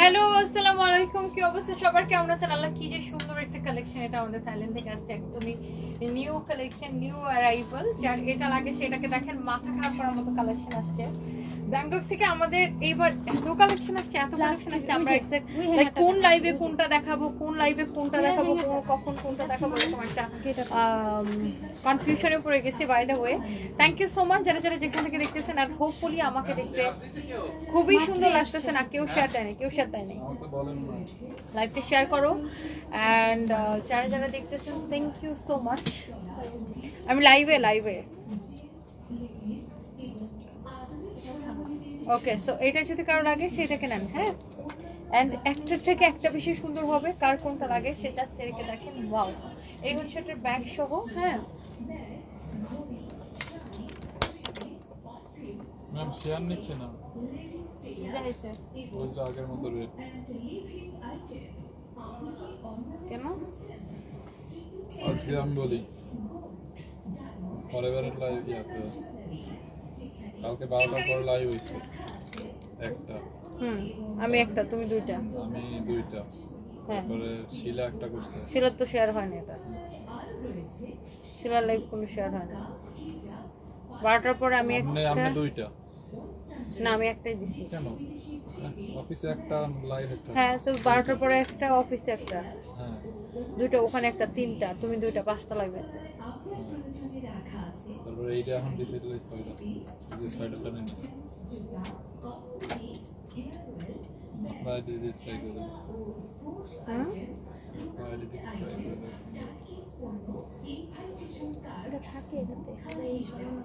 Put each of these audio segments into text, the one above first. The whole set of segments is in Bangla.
হ্যালো, আসসালামু আলাইকুম। কি অবস্থা সবার? কেমন আছেন? আল্লাহ, কি যে সুন্দর একটা কালেকশন এটা আমাদের থাইল্যান্ড থেকে আসছে একদমই নিউ কালেকশন নিউ অ্যারাইভাল যার এটা লাগে সেটাকে দেখেন, মাথা খারাপ করার মতো কালেকশন আসছে। ব্যাংকক থেকে আমাদের এইবার এত কালেকশন আসছে এত কালেকশন আসছে আমরা like কোন লাইভে কোনটা দেখাবো কোন লাইভে কোনটা দেখাবো কোন- কখন কোনটা দেখাবো এরকম একটা কনফিউশনে পড়ে গেছি by the way thank you so much যারা যারা যেখান থেকে দেখতেছেন আর হোপফুলি আমাকে দেখতে খুবই সুন্দর লাগতেছে না কেউ শেয়ার দেয়নি কেউ শেয়ার দেয়নি। লাইভটা শেয়ার করো অ্যান্ড যারা যারা দেখতেছেন থ্যাংক ইউ সো মাচ আমি লাইভে লাইভে ওকে সো এটা যদি কারও লাগে সেটাকে নেন হ্যাঁ? অ্যান্ড একটার থেকে একটা বেশি সুন্দর হবে কার কোনটা লাগে সেটা স্টেরিকে দেখেন ওয়াও এই হচ্ছে এটার ব্যাগ সহ হ্যাঁ? ম্যাম শেয়ার নিচ্ছে না। ওই যে আগের মতো রেট কেন? আজকে আমি বলি ফরএভারের লাইভ ইয়াতে কালকে বারোটার পরে লাইভ হইছে একটা। হুম আমি একটা তুমি দুইটা। আমি দুইটা। হ্যাঁ। তারপরে শিলা একটা করছে। শিলার তো শেয়ার হয়নি এটা। শিলার লাইভ কোনো শেয়ার হয় না বারোটার পরে আমি একটা দুইটা। না আমি একটাই দিছি। কেন? অফিসে একটা লাইভ একটা। হ্যাঁ তো বারোটার পরে একটা অফিসে একটা। হ্যাঁ। দুইটা ওখানে একটা তিনটা তুমি দুইটা পাঁচটা লাগবে হ্যাঁ। তারপরে এইটা এখন এই নেন আপনারা ট্রাই করে হ্যাঁ? এটা থাকে এটাতে। এই সময়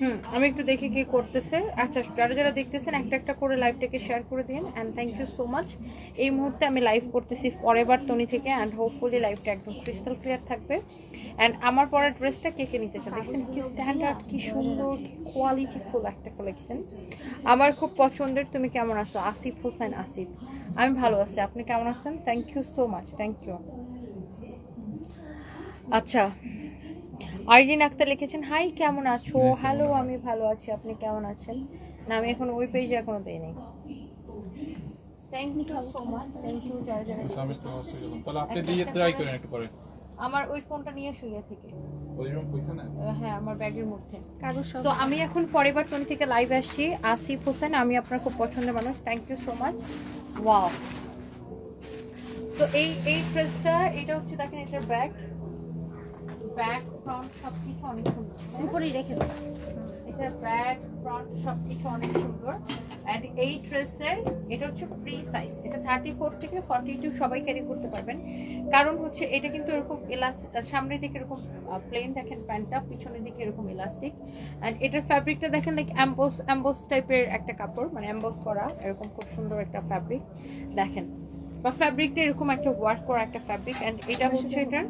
হুম, আমি একটু দেখি কি করতেছে। আচ্ছা যারা যারা দেখতেছেন, একটা একটা করে লাইভটাকে শেয়ার করে দিন and thank you so much এই মুহূর্তে আমি লাইভ করতেছি ফরএভার টনি থেকে অ্যান্ড হোপফুলি লাইভটা একদম ক্রিস্টাল ক্লিয়ার থাকবে। অ্যান্ড আমার পরের ড্রেসটা কে কে নিতে চান? দেখছেন কি স্ট্যান্ডার্ড কি সুন্দর, কি কোয়ালিটিফুল একটা কালেকশন আমার খুব পছন্দের, তুমি কেমন আছো? আসিফ হোসেন, আসিফ। আমি ভালো আছি, আপনি কেমন আছেন? Thank you so much thank you আচ্ছা আইরিন আক্তার লিখেছেন হাই কেমন আছো? হ্যালো আমি ভালো আছি আপনি কেমন আছেন? না আমি এখন ওই পেজে এখনও দেইনি। Thank you so much thank you যারা যারা আমি তো হচ্ছে গেলাম। তাহলে আপনি দিয়ে ট্রাই করেন একটু পরে। আমার ওই ফোনটা নিয়ে শুয়ে থেকে। হ্যাঁ আমার ব্যাগের মধ্যে। তো আমি এখন থেকে লাইভ আসছি আসিফ হোসেন আমি আপনার খুব পছন্দের মানুষ। Thank you so much wow তো এই এই ড্রেসটা এটা হচ্ছে দেখেন এটার ব্যাগ ব্যাগ ফ্রন্ট সব কিছু অনেক সুন্দর? উপরেই রেখে ব্যাক ফ্রন্ট সব কিছু অনেক সুন্দর। এটা হচ্ছে সাইজ এটা থার্টি ফোর থেকে টু সবাই ক্যারি করতে পারবেন। কারণ হচ্ছে এটা কিন্তু এরকম সামনের দিকে এরকম প্লেন দেখেন প্যান্টটা, পিছনের দিকে এরকম ইলাস্টিক এটার ফ্যাব্রিকটা দেখেন লাইক অ্যাম্বোস অ্যাম্বোস টাইপের একটা কাপড় মানে অ্যাম্বোস করা, এরকম খুব সুন্দর একটা ফ্যাব্রিক দেখেন। বা ফ্যাব্রিকটা এরকম একটা ওয়ার্ক করা একটা ফ্যাব্রিক অ্যান্ড এটা হচ্ছে এটার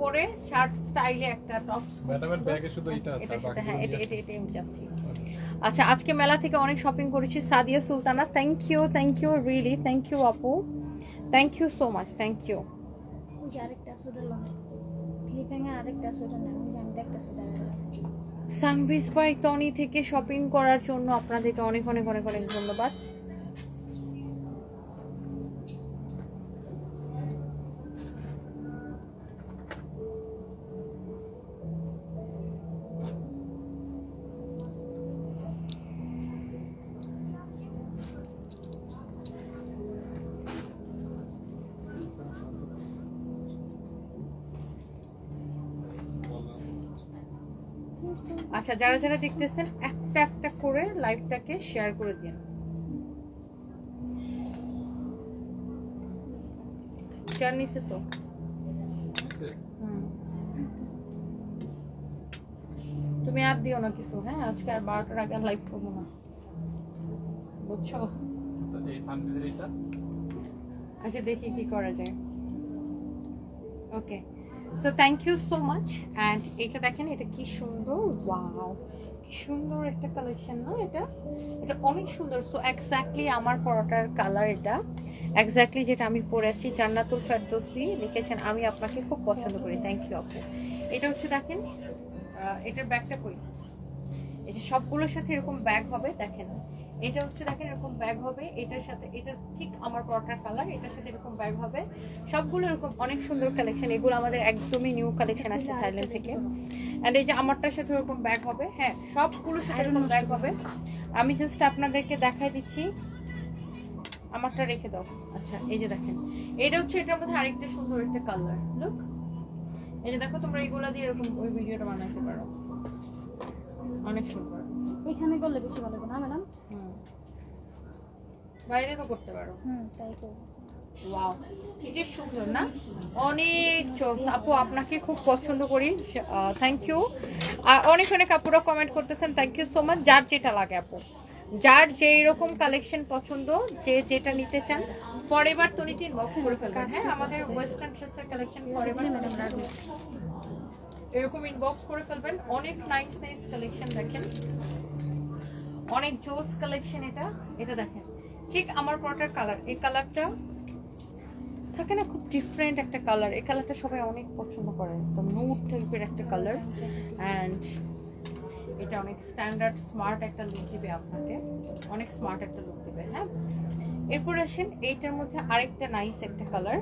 উপরে শার্ট স্টাইলে একটা টপস ম্যাডামের ব্যাগে শুধু এইটা আছে এটা সেটা হ্যাঁ এটা এটা এটাই আমি যাচ্ছি। আচ্ছা। আজকে মেলা থেকে অনেক শপিং করেছি Sadia Sultana. Thank you thank you really thank you আপু। Thank you so much thank you আরেকটা সোডার লং আরেকটা নেন আমি একটা বাই টনি থেকে শপিং করার জন্য আপনাদেরকে অনেক অনেক অনেক অনেক ধন্যবাদ। আচ্ছা যারা যারা দেখতেছেন একটা একটা করে লাইভটাকে শেয়ার করে দিন। শেয়ার নিছে তো। তুমি আর দিও না কিছু হ্যাঁ? আজকে আর বারোটার আগে লাইভ করব না। বুঝছ? আচ্ছা দেখি কি করা যায়। Okay so thank you so much and এটা দেখেন, এটা কি সুন্দর। ওয়াও কি সুন্দর একটা কালেকশন না এটা? এটা অনেক সুন্দর। সো এক্স্যাক্টলি আমার পরোটার কালার এটা। এক্স্যাক্টলি যেটা আমি পরে আসছি, জান্নাতুল ফেরদৌসি। লিখেছেন, আমি আপনাকে খুব পছন্দ করি। থ্যাংক ইউ আপু। এটা হচ্ছে দেখেন এটার ব্যাগটা কই? যে সবগুলোর সাথে এরকম ব্যাগ হবে, দেখেন। এটা হচ্ছে দেখেন এরকম ব্যাগ হবে, এটার সাথে, এটা ঠিক আমার পরোটার কালার এটার সাথে এরকম ব্যাগ হবে। সবগুলো এরকম অনেক সুন্দর কালেকশন এগুলো আমাদের একদমই নিউ কালেকশন আসছে থাইল্যান্ড থেকে। অ্যান্ড এই যে আমারটার সাথে ওরকম ব্যাগ হবে হ্যাঁ সবগুলো সাথে এরকম ব্যাগ হবে। আমি জাস্ট আপনাদেরকে দেখাই দিচ্ছি। আমারটা রেখে দাও। আচ্ছা এই যে দেখেন, এটা হচ্ছে এটার মধ্যে আরেকটা সুন্দর একটা কালার লুক এই যে দেখো তোমরা এগুলা দিয়ে এরকম ওই ভিডিওটা বানাতে পারো। অনেক সুন্দর। এখানে করলে বেশি ভালো হবে না ম্যাডাম? বাইরে তো করতে পারো। হুম তাই করব। ওয়াও কি যে সুন্দর না? অনেক আপু আপনাকে খুব পছন্দ করি। থ্যাংক ইউ আর অনেক অনেক আপুরা কমেন্ট করতেছেন থ্যাংক ইউ সো মাচ যার যেটা লাগে আপু। যার যেই রকম কালেকশন পছন্দ যে যেটা নিতে চান ফরএভার তনিতে ইনবক্স করে ফেলবেন। হ্যাঁ আমাদের ওয়েস্টার্ন ড্রেসের কালেকশন ফরএভার এরকম ইনবক্স করে ফেলবেন। অনেক নাইস নাইস কালেকশন দেখেন। অনেক জোস কালেকশন এটা। এটা দেখেন। ঠিক আমার পরোটার কালার এই কালারটা থাকে না খুব ডিফারেন্ট একটা কালার এই কালারটা সবাই অনেক পছন্দ করে। একদম নুট টাইপের একটা কালার অ্যান্ড এটা অনেক স্ট্যান্ডার্ড স্মার্ট একটা লুক দিবে আপনাকে। অনেক স্মার্ট একটা লুক দিবে হ্যাঁ? এরপর আসেন, এইটার মধ্যে আরেকটা নাইস একটা কালার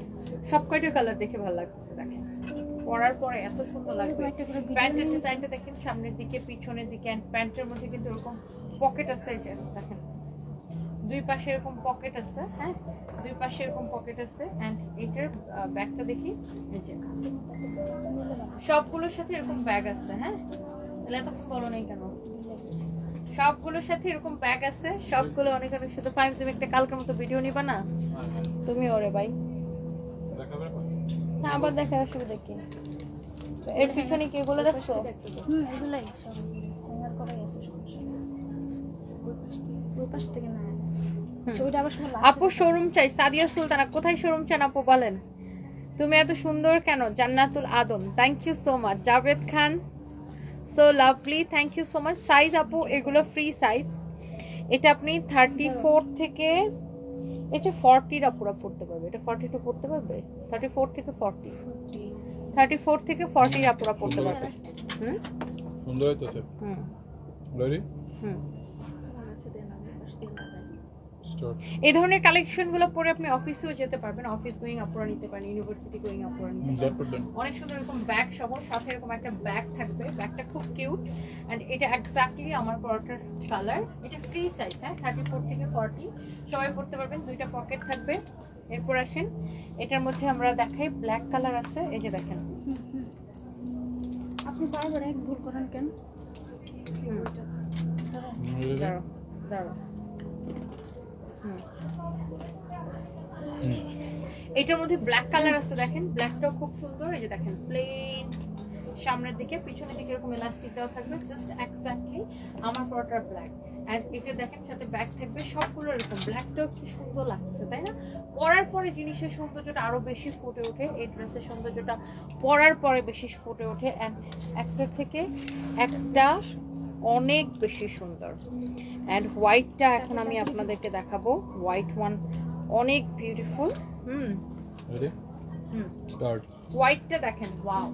সব কয়টা কালার দেখে ভালো লাগতেছে, দেখেন। পরার পরে এত সুন্দর লাগবে। প্যান্টের ডিজাইনটা দেখেন সামনের দিকে পিছনের দিকে অ্যান্ড প্যান্টের মধ্যে কিন্তু এরকম পকেট আছে দেখেন। দুই পাশে এরকম পকেট আছে। হ্যাঁ। দুই পাশে এরকম পকেট আছে। অ্যান্ড এটার ব্যাগটা দেখি। এই যে। সবগুলোর সাথে এরকম ব্যাগ আছে হ্যাঁ? তাহলে এতক্ষণ বলো নাই কেন? সবগুলোর সাথে এরকম ব্যাগ আছে। সবগুলো অনেক অনেক সাথে ফাইভ তুমি একটা কালকের মতো ভিডিও নিবা না? তুমি ওরে ভাই? আবার দেখা অসুবিধা কি? এর পিছনে কি এগুলো রাখছো হুম এগুলাই। সব হ্যাঙ্গার করাই আছে সমস্যা। ওই পাশ থেকে- ওই পাশ থেকে না। আচ্ছা, আপু শোরুম চাই সাদিয়া সুলতানা। কোথায় শোরুম চান আপু বলেন? তুমি এত সুন্দর কেন? Jannatul Adam. Thank you so much Javed Khan so lovely thank you so much size আপু এগুলো ফ্রি সাইজ এটা আপনি থার্টি ফোর থেকে এটা ফর্টির পুরো পড়তে পারবে এটা ফর্টি টু পড়তে পারবে? থার্টি ফোর থেকে ফর্টি থার্টি ফোর থেকে ফর্টিরা পুরো পড়তে পারবে। হুম? সুন্দর হইতেছে হুম। রেডি হুম। আছে দেন আমি পাশ দিয়ে লাগাই স্টার্ট এই ধরনের কালেকশনগুলো পরে আপনি অফিসেও যেতে পারবেন। অফিস গোয়িং আপুরা নিতে পারেন ইউনিভার্সিটি গোয়িং আপুরা নিতে পারেন। অনেক সুন্দর এরকম ব্যাগ সহ সাথে এরকম একটা ব্যাগ থাকবে। ব্যাগটা খুব কিউট অ্যান্ড এটা এক্স্যাক্টলি আমার পরোটার কালার এটা ফ্রি সাইজ হ্যাঁ? থার্টি ফোর থেকে ফর্টি সবাই পড়তে পারবেন দুইটা পকেট থাকবে। এরপর আসেন। এটার মধ্যে আমরা দেখাই ব্ল্যাক কালার আছে। এই যে দেখেন। হুম, হুম। আপনি বারবার এক ভুল করেন কেন? হুম, দাঁড়ান। এটার মধ্যে ব্ল্যাক কালার আছে, দেখেন। ব্ল্যাকটাও খুব সুন্দর। এই যে দেখেন প্লেন সামনের দিকে, পিছনের দিকে এরকম ইলাস্টিক দেওয়া থাকবে জাস্ট এক্স্যাক্টলি আমার পরোটার ব্ল্যাক আর এটা দেখেন, সাথে ব্যাগ থাকবে, সবগুলো এরকম। ব্ল্যাকটাও কি সুন্দর লাগছে, তাই না? পরার পরে জিনিসের সৌন্দর্যটা আরও বেশি ফুটে ওঠে, এই ড্রেসের সৌন্দর্যটা পরার পরে বেশি ফুটে ওঠে। অ্যান্ড একটা থেকে একটা অনেক বেশি সুন্দর। অ্যান্ড হোয়াইটটা এখন আমি আপনাদেরকে দেখাবো। হোয়াইট ওয়ান অনেক বিউটিফুল হুম। স্টার্ট হোয়াইটটা দেখেন ওয়াও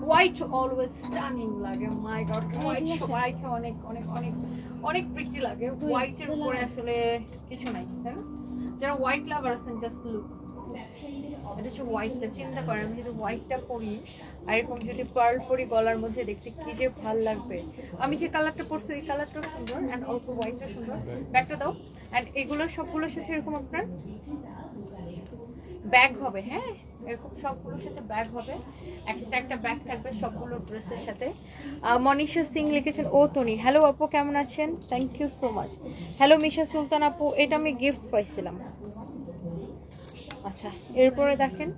হোয়াইট অলওয়েজ স্টানিং লাগে মাই গড হোয়াইট সবাইকে অনেক অনেক অনেক অনেক প্রিটি লাগে। হোয়াইটের উপরে আসলে কিছু নাই তাই না? যারা হোয়াইট লাভার আছেন জাস্ট লুক এটা হচ্ছে হোয়াইটটা চিন্তা করেন আমি যদি হোয়াইটটা পরি, আর এরকম যদি পার্ল পরি গলার মধ্যে দেখতে কি যে ভালো লাগবে। আমি যে কালারটা পরছি, এই কালারটাও সুন্দর অ্যান্ড অলসো হোয়াইটটা সুন্দর। ব্যাগটা দাও। অ্যান্ড এগুলোর সবগুলোর সাথে এরকম আপনার ব্যাগ হবে হ্যাঁ? এরকম সবগুলোর সাথে ব্যাগ হবে। এক্সট্রা একটা ব্যাগ থাকবে সবগুলো ড্রেসের সাথে। মনীষা সিং লিখেছেন, ও তনি হ্যালো আপু, কেমন আছেন? Thank you so much hello Misha Sultan আপু, এটা আমি গিফট পাইছিলাম। আচ্ছা এরপরে দেখেন।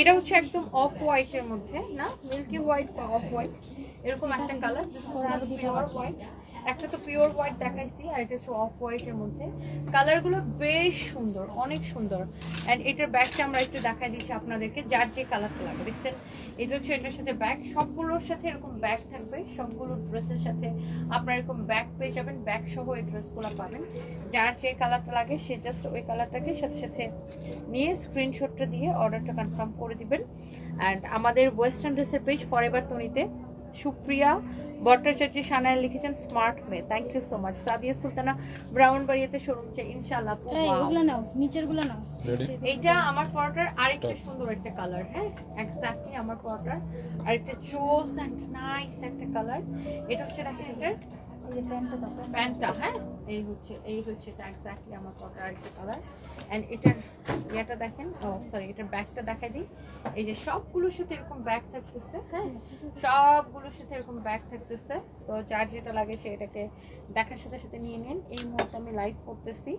এটা হচ্ছে একদম অফ হোয়াইটের মধ্যে, না? মিল্কি হোয়াইট বা অফ হোয়াইট এরকম একটা কালার হোয়াইট একটা তো পিওর হোয়াইট দেখাইছি আর এটা হচ্ছে অফ হোয়াইটের মধ্যে। কালারগুলো বেশ সুন্দর, অনেক সুন্দর। অ্যান্ড এটার ব্যাগটা আমরা একটু দেখাই দিচ্ছি আপনাদেরকে, যার যে কালারটা লাগবে। দেখছেন, এটা হচ্ছে এটার সাথে ব্যাগ সবগুলোর সাথে এরকম ব্যাগ থাকবে। সবগুলো ড্রেসের সাথে আপনারা এরকম ব্যাগ পেয়ে যাবেন। ব্যাগ সহ এই ড্রেসগুলো পাবেন। যার যে কালারটা লাগে, সে জাস্ট ওই কালারটাকে সাথে সাথে নিয়ে স্ক্রিনশটটা দিয়ে অর্ডারটা কনফার্ম করে দিবেন। অ্যান্ড আমাদের ওয়েস্টার্ন ড্রেসের পেজ ফরএভার তনিতে সুপ্রিয়া ভট্টাচার্য সানায় লিখেছেন smart May thank you so much Sadia Sultana brown বাড়িতে শোরুম চাই। ইনশাআল্লাহ এগুলো নাও নিচেরগুলো নাও এটা আমার পরোটার আরেকটা সুন্দর একটা কালার হ্যাঁ? এক্স্যাক্টলি আমার পরোটার। আরেকটা চোস অ্যান্ড নাইস একটা কালার এটা হচ্ছে দেখেন যে প্যান্টটা হ্যাঁ? এই হচ্ছে এই হচ্ছে এটা এক্স্যাক্টলি আমার পরোটার আরেকটা কালার অ্যান্ড এটার ইয়েটা দেখেন ও সরি এটার ব্যাগটা দেখাই দিই। এই যে সবগুলোর সাথে এরকম ব্যাগ থাকতেছে হ্যাঁ? সবগুলোর সাথে এরকম ব্যাগ থাকতেছে। সো যার যেটা লাগে সে এটাকে দেখার সাথে সাথে নিয়ে নিন। এই মুহূর্তে আমি লাইভ করতেছি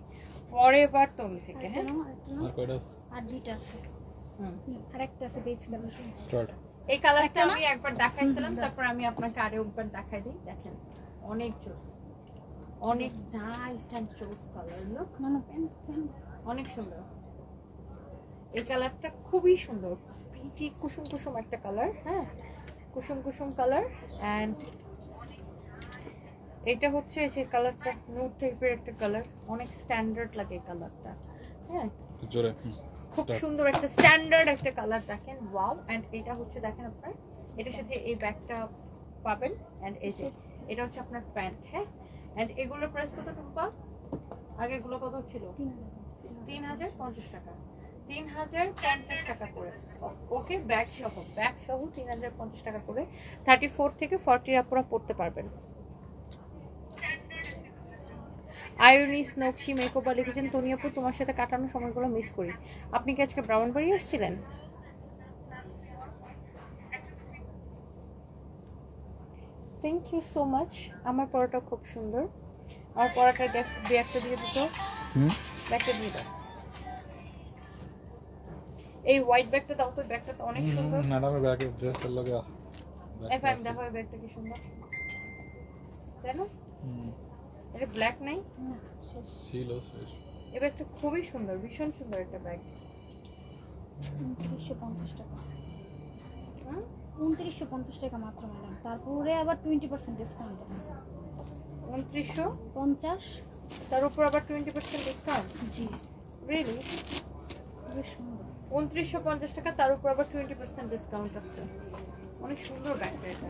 ফরএভার তুমি থেকে হ্যাঁ? আর কয়টা আছে? আর দুইটা আছে। হুম। আরেকটা আছে বেজ স্টার্ট এই কালারটা আমি একবার দেখাইছিলাম তারপর আমি আপনাকে আরও একবার দেখাই দিই। দেখেন অনেক জোস অনেক নাইস এন্ড জোস কালার লুক না না প্যান্ট প্যান্ট অনেক সুন্দর। এই কালারটা খুবই সুন্দর। প্রিটি কুসুম কুসুম একটা কালার হ্যাঁ? কুসুম কুসুম কালার অ্যান্ড এটা হচ্ছে যে কালারটা নুট টাইপের একটা কালার অনেক স্ট্যান্ডার্ড লাগে এই কালারটা হ্যাঁ? জোরে। খুব সুন্দর একটা স্ট্যান্ডার্ড একটা কালার দেখেন ওয়াও এন্ড এটা হচ্ছে দেখেন আপনার এটার সাথে এই ব্যাগটা পাবেন এন্ড এই যে এটা হচ্ছে আপনার প্যান্ট হ্যাঁ? এন্ড এগুলোর প্রাইস কত টুম্পা? আগেরগুলো কত ছিল? তিন হাজার পঞ্চাশ টাকা। তিন হাজার পঞ্চাশ টাকা করে। ওকে ব্যাগ সহ ব্যাগ সহ তিন হাজার পঞ্চাশ টাকা করে। থার্টি ফোর থেকে ফর্টির আপনারা পড়তে পারবেন। আয়নিস নকশি মেকওভার লিখেছেন তনিয়াপু তোমার সাথে কাটানো সময়গুলো মিস করি। আপনি কি আজকে ব্রাহ্মণবাড়ি এসেছিলেন? থ্যাংক ইউ সো মাচ আমার পড়াটা খুব সুন্দর। আমার পড়াটার ব্যাগটা দিয়ে দিত। ব্যাগটা দিয়ে দাও। এই হোয়াইট ব্যাগটা দাও তো ব্যাগটা তো অনেক সুন্দর। ম্যাডামের ব্যাগে ড্রেসের লগে এফ এম দেখো ব্যাগটা কি সুন্দর। তাই না? হুম, এটা ব্ল্যাক নাই? না শেষ। ছিল শেষ। এই ব্যাগটা খুবই সুন্দর ভীষণ সুন্দর একটা ব্যাগ উনত্রিশশো পঞ্চাশ টাকা। হুম উনত্রিশশো পঞ্চাশ টাকা মাত্র ম্যাডাম তারপরে আবার টোয়েন্টি পার্সেন্ট ডিসকাউন্ট আছে। উনত্রিশশো? পঞ্চাশ। তার উপর আবার টোয়েন্টি পার্সেন্ট ডিসকাউন্ট জি। রিয়েলি সুন্দর। উনত্রিশশো পঞ্চাশ টাকা তার উপর আবার টোয়েন্টি পার্সেন্ট ডিসকাউন্ট আছে। অনেক সুন্দর ব্যাগটা এটা।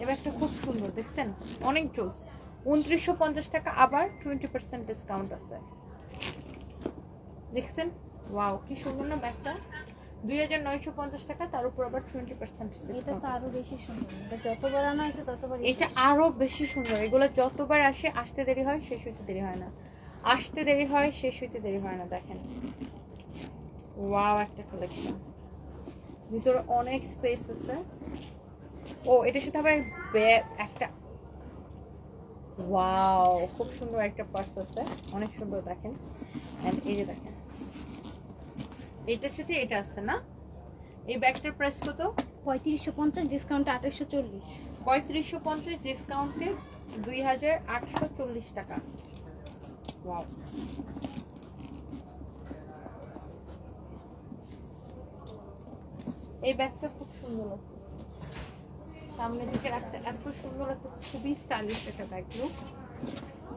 এই ব্যাগটা খুব সুন্দর দেখছেন? অনেক জোস উনত্রিশশো পঞ্চাশ টাকা আবার টোয়েন্টি পার্সেন্ট ডিসকাউন্ট আছে। দেখছেন? ওয়াও কি সুন্দর না ব্যাগটা। দুই হাজার নয়শো পঞ্চাশ টাকা তার উপর আবার টোয়েন্টি পার্সেন্ট এটা তো আরও বেশি সুন্দর। এটা যতবার আনা হয়েছে ততবার এটা আরও বেশি সুন্দর। এগুলো যতবার আসে আসতে দেরি হয় শেষ হইতে দেরি হয় না। আসতে দেরি হয় শেষ হইতে দেরি হয় না দেখেন। ওয়াও একটা কালেকশন ভিতরে অনেক স্পেস আছে। ও এটার সাথে আবার একটা ওয়াও খুব সুন্দর একটা পার্স আছে অনেক সুন্দর দেখেন। এই যে দেখেন। এটার সাথে এটা আছে না? এই ব্যাগটার প্রাইস কত? পঁয়ত্রিশশো পঞ্চাশ ডিসকাউন্ট আঠাশশো চল্লিশ। পঁয়ত্রিশশো পঞ্চাশ ডিসকাউন্টে দুই হাজার আটশো চল্লিশ টাকা। ওয়াও এই ব্যাগটা খুব সুন্দর লাগতেছে সামনের দিকে রাখছে। এত সুন্দর লাগতেছে খুবই স্টাইলিশ একটা ব্যাগ লুক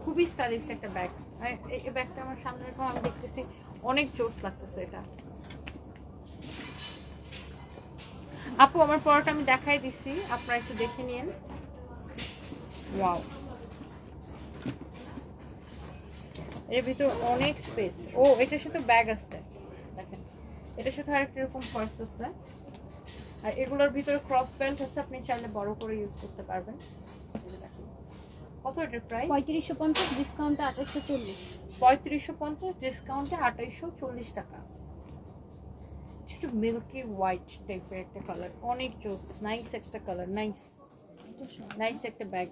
খুবই স্টাইলিশ একটা ব্যাগ এই ব্যাগটা আমার সামনে রেখে আমি দেখতেছি, অনেক জোস লাগতেছে এটা। আপু, আমার পরোটা আমি দেখাই দিছি, আপনারা একটু দেখে নিন। ওয়াও। এর ভিতর অনেক স্পেস ও, এটার সাথে ব্যাগ আছে। দেখেন, এটার সাথে আরেকটা এরকম পার্স আছে। আর এগুলোর ভিতরে ক্রস বেল্ট আছে আপনি চাইলে বড় করে ইউজ করতে পারবেন। দেখেন। কত এটার প্রাইস পঁয়ত্রিশশো পঞ্চাশ ডিসকাউন্টে আঠাশশো চল্লিশ। পঁয়ত্রিশশো পঞ্চাশ ডিসকাউন্টে আঠাইশশো চল্লিশ টাকা। একটু মিল্কি হোয়াইট টাইপের একটা কালার অনেক জোস নাইস একটা কালার নাইস নাইস একটা ব্যাগ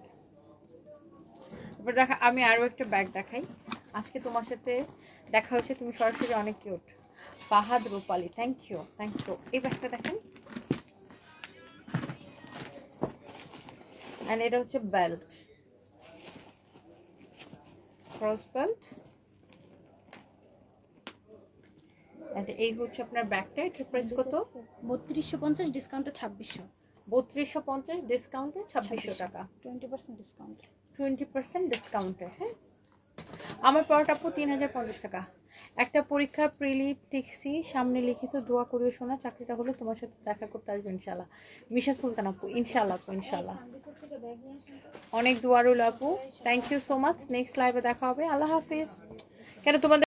এবার দেখা আমি আরও একটা ব্যাগ দেখাই। আজকে তোমার সাথে দেখা হয়েছে তুমি সরাসরি অনেক cute Fahad Rupali thank you thank you এই ব্যাগটা দেখেন। অ্যান্ড এটা হচ্ছে বেল্ট ক্রস বেল্ট এন্ড এই হচ্ছে আপনার ব্যাকটা এটা প্রাইস কত? বত্রিশশো পঞ্চাশ ডিসকাউন্টে ছাব্বিশশো। বত্রিশশো পঞ্চাশ ডিসকাউন্টে ছাব্বিশশো টাকা। Twenty percent discount twenty percent ডিসকাউন্টে হ্যাঁ? আমার পরোটা আপু তিন হাজার পঞ্চাশ টাকা। একটা পরীক্ষা প্রিলি টিক্সি সামনে লিখিত দোয়া করিও শোনা চাকরিটা হলে তোমার সাথে দেখা করতে আসবে ইনশাল্লাহ মিশা সুলতান আপু ইনশাল্লাহ আপু ইনশাল্লাহ অনেক দোয়া রইল আপু। Thank you so much next লাইভে দেখা হবে। আল্লাহ হাফিজ। কেন তোমাদের